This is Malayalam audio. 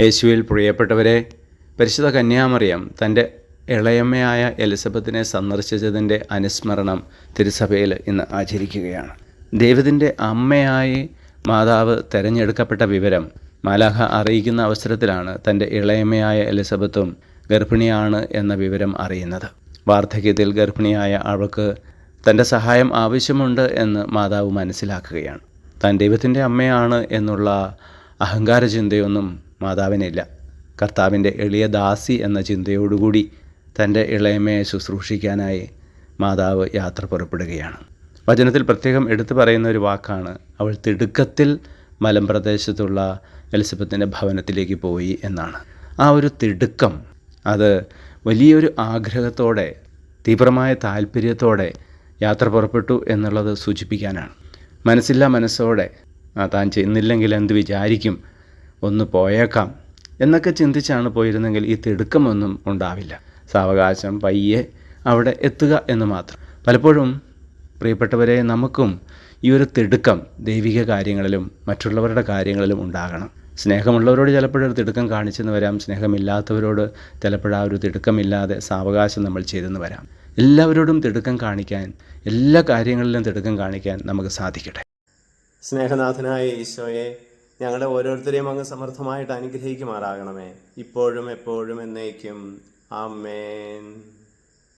യേശുവിൽ പ്രിയപ്പെട്ടവരെ പരിശുദ്ധ കന്യാമറിയം തന്റെ ഇളയമ്മയായ എലിസബത്തിനെ സന്ദർശിച്ചതിന്റെ അനുസ്മരണം തിരുസഭയിൽ ഇന്ന് ആചരിക്കുകയാണ്. ദൈവത്തിന്റെ അമ്മയായി മാതാവ് തിരഞ്ഞെടുക്കപ്പെട്ട വിവരം മാലാഹ അറിയിക്കുന്ന അവസരത്തിലാണ് തന്റെ ഇളയമ്മയായ എലിസബത്തും ഗർഭിണിയാണ് എന്ന വിവരം അറിയുന്നത്. വാർദ്ധക്യത്തിൽ ഗർഭിണിയായ അവൾക്ക് തന്റെ സഹായം ആവശ്യമുണ്ട് എന്ന് മാതാവ് മനസ്സിലാക്കുകയാണ്. താൻ ദൈവത്തിന്റെ അമ്മയാണ് എന്നുള്ള അഹങ്കാര ചിന്തയൊന്നും മാതാവിനില്ല. കർത്താവിന്റെ എളിയ ദാസി എന്ന ചിന്തയോടുകൂടി തന്റെ ഇളയമയെ ശുശ്രൂഷിക്കാനായി മാതാവ് യാത്ര പുറപ്പെടുകയാണ്. വചനത്തിൽ പ്രത്യേകം എടുത്തു പറയുന്ന ഒരു വാക്കാണ് അവൾ തിടുക്കത്തിൽ മലമ്പ്രദേശത്തുള്ള എലിസബത്തിന്റെ ഭവനത്തിലേക്ക് പോയി എന്നാണ്. ആ ഒരു തിടുക്കം അത് വലിയൊരു ആഗ്രഹത്തോടെ തീവ്രമായ താല്പര്യത്തോടെ യാത്ര പുറപ്പെട്ടു എന്നുള്ളത് സൂചിപ്പിക്കാനാണ്. മനസ്സില്ല മനസ്സോടെ താൻ ചെയ്യുന്നില്ലെങ്കിൽ എന്ത് വിചാരിക്കും? ഒന്ന് പോയേക്കാം എന്നൊക്കെ ചിന്തിച്ചാണ് പോയിരുന്നെങ്കിൽ ഈ തിടുക്കമൊന്നും ഉണ്ടാവില്ല. സാവകാശം പയ്യെ അവിടെ എത്തുക എന്ന് മാത്രം. പലപ്പോഴും പ്രിയപ്പെട്ടവരെ നമുക്കും ഈ ഒരു തിടുക്കം ദൈവിക കാര്യങ്ങളിലും മറ്റുള്ളവരുടെ കാര്യങ്ങളിലും ഉണ്ടാകണം. സ്നേഹമുള്ളവരോട് ചിലപ്പോഴൊരു തിടുക്കം കാണിച്ചെന്ന് വരാം. സ്നേഹമില്ലാത്തവരോട് ചിലപ്പോൾ ആ ഒരു തിടുക്കമില്ലാതെ സാവകാശം നമ്മൾ ചെയ്തെന്ന് വരാം. എല്ലാവരോടും തിടുക്കം കാണിക്കാൻ എല്ലാ കാര്യങ്ങളിലും തിടുക്കം കാണിക്കാൻ നമുക്ക് സാധിക്കട്ടെ. സ്നേഹനാഥനായ ഈശോയെ ഞങ്ങളെ ഓരോരുത്തരെയും അങ്ങ് സമർത്ഥമായിട്ട് അനുഗ്രഹിക്കുമാറാകണമേ. ഇപ്പോഴും എപ്പോഴും എന്നേക്കും. ആമേൻ.